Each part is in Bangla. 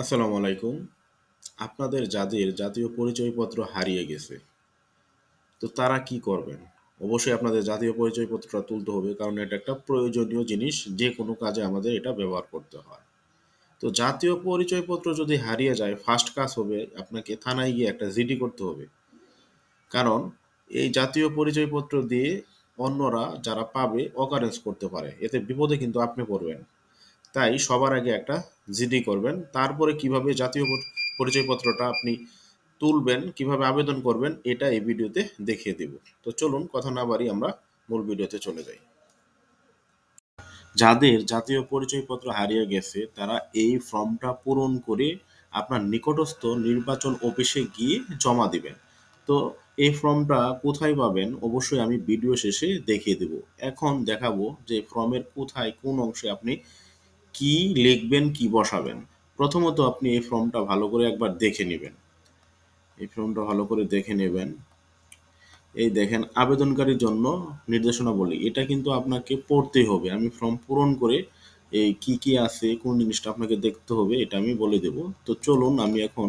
আসসালামু আলাইকুম। আপনাদের যাদের জাতীয় পরিচয়পত্র হারিয়ে গেছে, তো তারা কি করবেন? অবশ্যই আপনাদের জাতীয় পরিচয়পত্রটা তুলতে হবে, কারণ এটা একটা প্রয়োজনীয় জিনিস, যে কোনো কাজে আমাদের এটা ব্যবহার করতে হয়। তো জাতীয় পরিচয়পত্র যদি হারিয়ে যায় ফার্স্ট কাজ হবে আপনাকে থানায় গিয়ে একটা জিডি করতে হবে। কারণ এই জাতীয় পরিচয়পত্র দিয়ে অন্যরা যারা পাবে অকারেন্স করতে পারে। এতে বিপদে কিন্তু আপনি পড়বেন। তাই সবার আগে একটা জিডি করবেন। তারপরে কীভাবে জাতীয় পর- পরিচয়পত্রটা আপনি তুলবেন, কীভাবে আবেদন করবেন, এটা এই ভিডিওতে দেখিয়ে দেব। তো চলুন, কথা না বাড়ি আমরা মূল ভিডিওতে চলে যাই। যাদের জাতীয় পরিচয়পত্র হারিয়ে গেছে, তারা এই ফর্মটা পূরণ করে আপনার নিকটস্থ নির্বাচন অফিসে গিয়ে জমা দিবেন। তো এই ফর্মটা কোথায় পাবেন, অবশ্যই আমি ভিডিও শেষে দেখিয়ে দেব। এখন দেখাবো যে ফর্মের কোথায় কোন অংশে আপনি কি লিখবেন, কি বসাবেন? প্রথমত আপনি এই ফর্মটা ভালো করে একবার দেখে নেবেন। এই ফর্মটা ভালো করে দেখে নেবেন। এই দেখেন আবেদনকারীর জন্য নির্দেশনা বলি এটা কিন্তু আপনাকে পড়তে হবে। আমি ফর্ম পূরণ করে এই কি কি আছে, কোন জিনিসটা আপনাকে দেখতে হবে, এটা আমি বলে দেব। তো চলুন, আমি এখন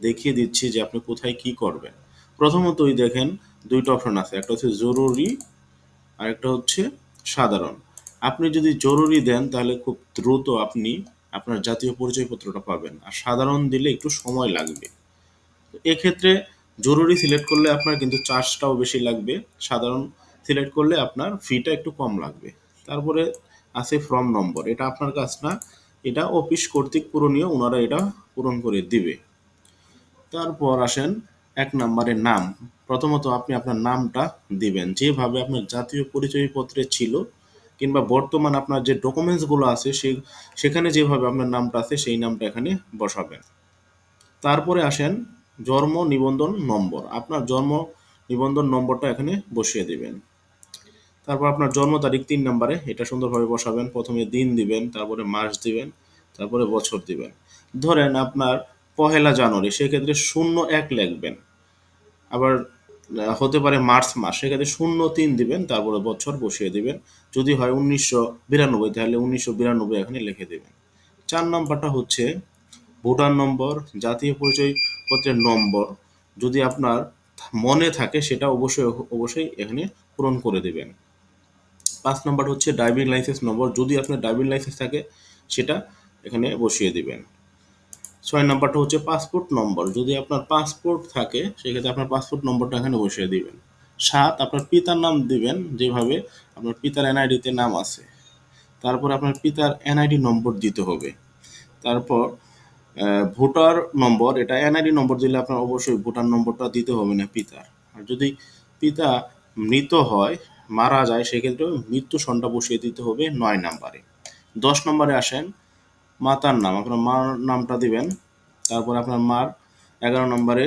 দেখিয়ে দিচ্ছি যে আপনি কোথায় কি করবেন। প্রথমতই দেখেন, দুইটা অপশন আছে। একটা হচ্ছে জরুরি, আরেকটা হচ্ছে সাধারণ। আপনি যদি জরুরি দেন, তাহলে খুব দ্রুত আপনি আপনার জাতীয় পরিচয়পত্রটা পাবেন। আর সাধারণ দিলে একটু সময় লাগবে। এক্ষেত্রে জরুরি সিলেক্ট করলে আপনার কিন্তু চার্জটাও বেশি লাগবে। সাধারণ সিলেক্ট করলে আপনার ফিটা একটু কম লাগবে। তারপরে আছে ফর্ম নম্বর। এটা আপনার কাজ না। এটা অফিস কর্তৃক পূরণীয়। ওনারা এটা পূরণ করে দিবে। তারপর আসেন এক নম্বরে নাম। প্রথমত আপনি আপনার নামটা দিবেন। যেভাবে আপনার জাতীয় পরিচয়পত্রে ছিল কিংবা বর্তমান আপনার যে ডকুমেন্টসগুলো আছে, সেই, সেখানে যেভাবে আপনার নামটা আছে, সেই নামটা এখানে বসাবেন। তারপরে আসেন জন্ম নিবন্ধন নম্বর। আপনার জন্ম নিবন্ধন নম্বরটা এখানে বসিয়ে দিবেন। তারপর আপনার জন্ম তারিখ তিন নম্বরে, এটা সুন্দরভাবে বসাবেন। প্রথমে দিন দিবেন, তারপরে মাস দিবেন, তারপরে বছর দিবেন। ধরেন আপনার পহেলা জানুয়ারি, সেক্ষেত্রে শূন্য এক লিখবেন। আবার হতে পারে মার্চ মাস, সেক্ষেত্রে শূন্য তিন দিবেন, তারপরে বছর বসিয়ে দিবেন। যদি হয় উনিশশো বিরানব্বই, তাহলে উনিশশো বিরানব্বই এখানে লিখে দেবেন। চার নম্বরটা হচ্ছে ভোটার নম্বর, জাতীয় পরিচয়পত্রের নম্বর। যদি আপনার মনে থাকে, সেটা অবশ্যই অবশ্যই এখানে পূরণ করে দেবেন। পাঁচ নম্বর হচ্ছে ড্রাইভিং লাইসেন্স নম্বর। যদি আপনার ড্রাইভিং লাইসেন্স থাকে, সেটা এখানে বসিয়ে দিবেন। ছয় নম্বরটা হচ্ছে পাসপোর্ট নম্বর যদি আপনার পাসপোর্ট থাকে, সেক্ষেত্রে আপনার পাসপোর্ট নম্বরটা এখানে বসিয়ে দিবেন। সাত, আপনার পিতার নাম দিবেন, যেভাবে আপনার পিতার এনআইডিতে নাম আছে। তারপর আপনার পিতার এনআইডি নম্বর দিতে হবে। তারপর ভোটার নম্বর এটা এনআইডি নম্বর দিলে আপনার অবশ্যই ভোটার নম্বরটা দিতে হবে না পিতার। আর যদি পিতা মৃত হয়, মারা যায় সেক্ষেত্রে মৃত্যু সনটা বসিয়ে দিতে হবে নয় নাম্বারে। দশ নম্বরে আসেন মাতার নাম, আপনার মার নামটা দিবেন, তারপর আপনার মার এগারো নম্বরে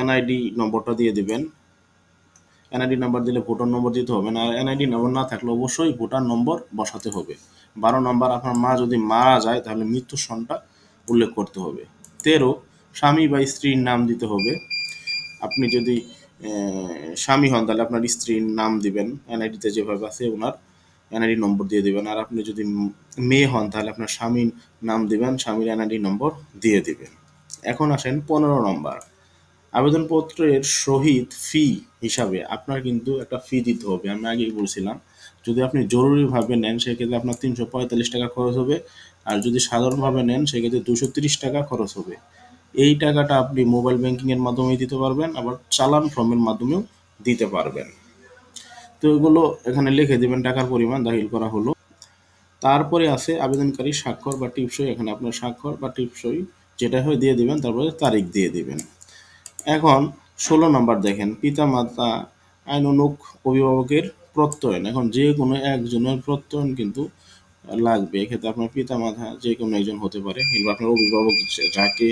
এনআইডি নম্বরটা দিয়ে দিবেন। এনআইডি নাম্বার দিলে ভোটার নম্বর দিতে হবে না এনআইডি নম্বর না থাকলে অবশ্যই ভোটার নম্বর বসাতে হবে। বারো নম্বর, আপনার মা যদি মারা যায়, তাহলে মৃত্যু সনটা উল্লেখ করতে হবে। তেরো, স্বামী বা স্ত্রীর নাম দিতে হবে। আপনি যদি স্বামী হন, তাহলে আপনার স্ত্রীর নাম দিবেন এনআইডিতে যেভাবে আছে, ওনার এনআইডি নম্বর দিয়ে দিবেন। আর আপনি যদি মেয়ে হন, তাহলে আপনার স্বামীর নাম দিবেন, স্বামীর এনআইডি নম্বর দিয়ে দিবেন। এখন আসেন পনেরো নম্বর। আবেদনপত্রের সহিত ফি হিসাবে আপনার কিন্তু একটা ফি দিতে হবে। আমি আগেই বলছিলাম, যদি আপনি জরুরিভাবে নেন, সেক্ষেত্রে আপনার তিনশো পঁয়তাল্লিশ টাকা খরচ হবে। আর যদি সাধারণভাবে নেন, সেক্ষেত্রে দুশো তিরিশ টাকা খরচ হবে। এই টাকাটা আপনি মোবাইল ব্যাংকিংয়ের মাধ্যমে দিতে পারবেন, আবার চালান ফর্মের মাধ্যমেও দিতে পারবেন। তো এগুলো এখানে লিখে দেবেন, টাকার পরিমাণ দাখিল করা হলো। তারপরে আছে আবেদনকারী স্বাক্ষর বা টিপসই, এখানে আপনার স্বাক্ষর বা টিপসই যেটা হয় দিয়ে দিবেন, তারপরে তারিখ দিয়ে দিবেন। এখন ষোলো নম্বর দেখেন পিতা মাতা আইনানুগ অভিভাবকের প্রত্যয়ন। এখন যে কোনো একজনের প্রত্যয়ন কিন্তু লাগবে। এক্ষেত্রে আপনার পিতা মাতা যে কোনো একজন হতে পারে, কিংবা আপনার অভিভাবক যাকে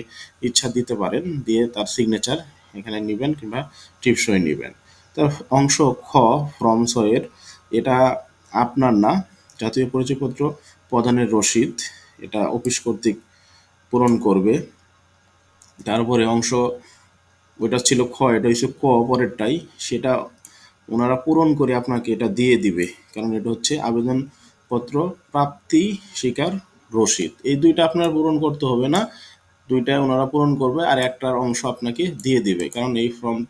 ইচ্ছা দিতে পারেন, দিয়ে তার সিগনেচার এখানে নেবেন কিংবা টিপসই নেবেন। তার অংশ খ ফর্ম ছয়ের এটা আপনার না, জাতীয় পরিচয়পত্র প্রদানের রসিদ। এটা অফিস কর্তৃক পূরণ করবে। তারপরে অংশ, ওইটা ছিল খ, এটা হচ্ছে ক পরেরটাই। সেটা ওনারা পূরণ করে আপনাকে এটা দিয়ে দিবে। কারণ এটা হচ্ছে আবেদনপত্র প্রাপ্তি স্বীকার রসিদ। এই দুইটা আপনার পূরণ করতে হবে না। দুইটাই ওনারা পূরণ করবে আর একটার অংশ আপনাকে দিয়ে দিবে। কারণ এই ফর্ম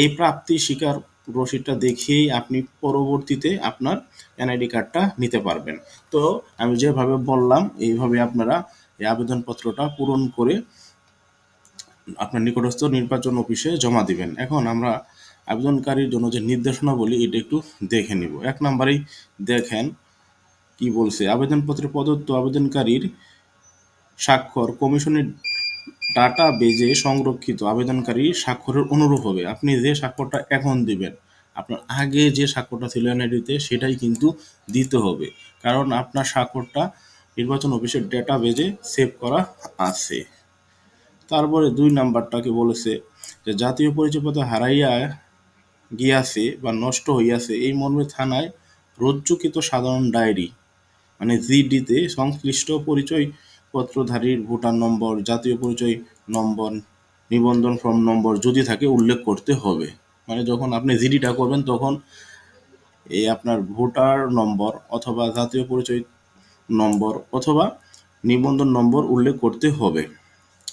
এই প্রাপ্তি স্বীকার রসিদটা দেখিয়েই আপনি পরবর্তীতে আপনার এনআইডি কার্ডটা নিতে পারবেন। তো আমি যেভাবে বললাম, এইভাবে আপনারা এই আবেদনপত্রটা পূরণ করে আপনার নিকটস্থ নির্বাচন অফিসে জমা দিবেন। এখন আমরা আবেদনকারীর জন্য যে নির্দেশনা বলি এটা একটু দেখে নিব। এক নম্বরেই দেখেন, কি বলছে? আবেদনপত্রে প্রদত্ত আবেদনকারীর স্বাক্ষর কমিশনের ডাটা বেজে সংরক্ষিত আবেদনকারী স্বাক্ষরের অনুরূপ হবে। আপনি যে স্বাক্ষরটা এখন দিবেন, আপনার আগে যে স্বাক্ষরটা ছিল এনআইডিতে সেটাই কিন্তু দিতে হবে। কারণ আপনার স্বাক্ষরটা নির্বাচন অফিসের ডেটা বেজে সেভ করা আছে। তারপরে দুই নাম্বারটাকে বলেছে যে, জাতীয় পরিচয়পত্র হারাইয়া গিয়াছে বা নষ্ট হইয়াছে এই মর্মে থানায় রজ্জুকৃত সাধারণ ডায়েরি মানে জিডিতে সংশ্লিষ্ট পরিচয়পত্রধারীর ভোটার নম্বর, জাতীয় পরিচয় নম্বর, নিবন্ধন ফর্ম নম্বর যদি থাকে উল্লেখ করতে হবে। মানে যখন আপনি জিডিটা করবেন তখন এই আপনার ভোটার নম্বর অথবা জাতীয় পরিচয় নম্বর অথবা নিবন্ধন নম্বর উল্লেখ করতে হবে।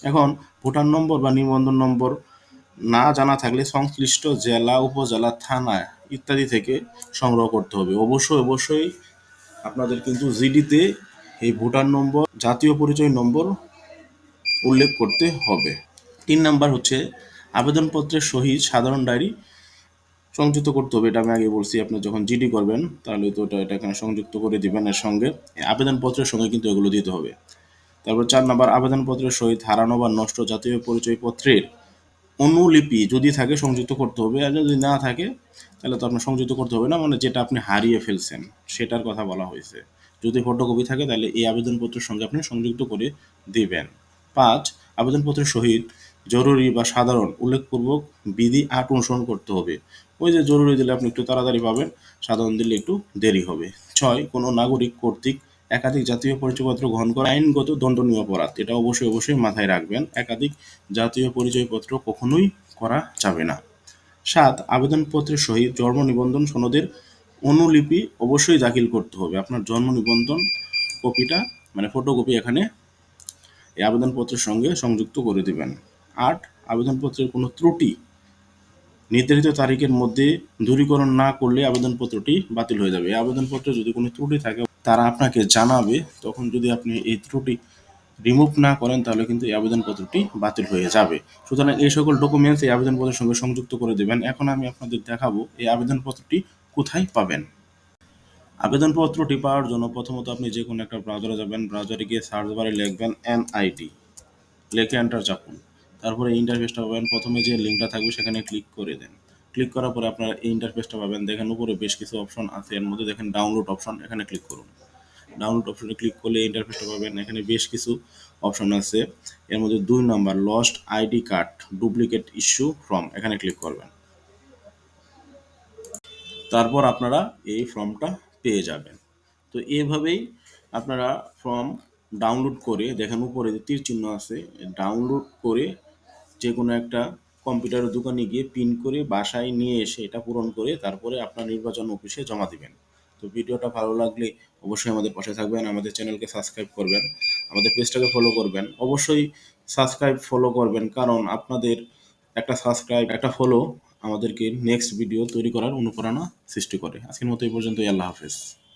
এখন ভোটার নম্বর বা নিবন্ধন নম্বর না জানা থাকলে সংশ্লিষ্ট জেলা, উপজেলা, থানা ইত্যাদি থেকে সংগ্রহ করতে হবে। অবশ্যই অবশ্যই আপনাদের কিন্তু জিডিতে এই ভোটার নম্বর, জাতীয় পরিচয় নম্বর উল্লেখ করতে হবে। তিন নাম্বার হচ্ছে, আবেদনপত্রের সহিত সাধারণ ডায়েরি সংযুক্ত করতে হবে। এটা আমি আগে বলছি, আপনি যখন জিডি করবেন, তাহলে তো ওটা এটা এখানে সংযুক্ত করে দিবেন এর সঙ্গে। আবেদনপত্রের সঙ্গে কিন্তু এগুলো দিতে হবে। তারপর চার নাম্বার, আবেদনপত্রের সহিত হারানো বা নষ্ট জাতীয় পরিচয়পত্রের অনুলিপি যদি থাকে, সংযুক্ত করতে হবে। আর যদি না থাকে, তাহলে তো আপনার সংযুক্ত করতে হবে না। মানে যেটা আপনি হারিয়ে ফেলছেন, সেটার কথা বলা হয়েছে। যদি ফটোকপি থাকে, তাহলে এই আবেদনপত্রের সঙ্গে আপনি সংযুক্ত করে দিবেন। পাঁচ, আবেদনপত্রের সহিত জরুরি বা সাধারণ উল্লেখপূর্বক বিধি আট অনুসরণ করতে হবে। ওই যে জরুরি দিলে আপনি একটু তাড়াতাড়ি পাবেন, সাধারণ দিলে একটু দেরি হবে। ছয়, কোনো নাগরিক কর্তৃক একাধিক জাতীয় পরিচয়পত্র গ্রহণ করা আইনগত দণ্ডনীয় অপরাধ, এটা অবশ্যই অবশ্যই মাথায় রাখবেন। একাধিক জাতীয় পরিচয়পত্র কখনোই করা যাবে না। সাত, আবেদনপত্রের সহিত জন্ম নিবন্ধন সনদের অনুলিপি অবশ্যই দাখিল করতে হবে। আপনার জন্ম নিবন্ধন কপিটা মানে ফটোকপি এখানে এই আবেদনপত্রের সঙ্গে সংযুক্ত করে দেবেন। আট আবেদনপত্রের কোনো ত্রুটি, নির্ধারিত তারিখের মধ্যে দূরীকরণ না করলে আবেদনপত্রটি বাতিল হয়ে যাবে। এই আবেদনপত্রে যদি কোনো ত্রুটি থাকে, তারা আপনাকে জানাবে। তখন যদি আপনি এই ত্রুটি রিমুভ না করেন, তাহলে কিন্তু এই আবেদনপত্রটি বাতিল হয়ে যাবে। সুতরাং এই সকল ডকুমেন্টস এই আবেদনপত্রের সঙ্গে সংযুক্ত করে দেবেন। এখন আমি আপনাদের দেখাবো এই আবেদনপত্রটি কোথায় পাবেন? আবেদনপত্রটি পাওয়ার জন্য প্রথমত আপনি যে কোনো একটা ব্রাউজারে যাবেন ব্রাউজারে গিয়ে সার্চ বারে লিখবেন এনআইটি লিখে এন্টার চাপুন। তারপরে ইন্টারফেসটা পাবেন। প্রথমে যে লিঙ্কটা থাকবে সেখানে ক্লিক করে দেন। ক্লিক করার পরে আপনারা এই ইন্টারফেসটা পাবেন। দেখেন উপরে বেশ কিছু অপশন আছে। এর মধ্যে দেখেন ডাউনলোড অপশন এখানে ক্লিক করুন। ডাউনলোড অপশনে ক্লিক করলে ইন্টারফেসটা পাবেন। এখানে বেশ কিছু অপশন আছে। এর মধ্যে দুই number lost ID card duplicate issue form এখানে ক্লিক করবেন। তারপর আপনারা এই ফর্মটা পেয়ে যাবেন। তো এভাবেই আপনারা ফর্ম ডাউনলোড করে, দেখেন উপরে যে তীর চিহ্ন আছে, ডাউনলোড করে যে কোনো একটা কম্পিউটারের দোকানে গিয়ে পিন করে বাসায় নিয়ে এসে এটা পূরণ করে তারপরে আপনার নির্বাচন অফিসে জমা দিবেন। তো ভিডিওটা ভালো লাগলে অবশ্যই আমাদের পাশে থাকবেন, আমাদের চ্যানেলকে সাবস্ক্রাইব করবেন, আমাদের পেজটাকে ফলো করবেন। অবশ্যই সাবস্ক্রাইব, ফলো করবেন, কারণ আপনাদের একটা সাবস্ক্রাইব, একটা ফলো আমাদেরকে নেক্সট ভিডিও তৈরি করার অনুপ্রেরণা সৃষ্টি করে। আজকের মতো এই পর্যন্তই আল্লাহ হাফেজ।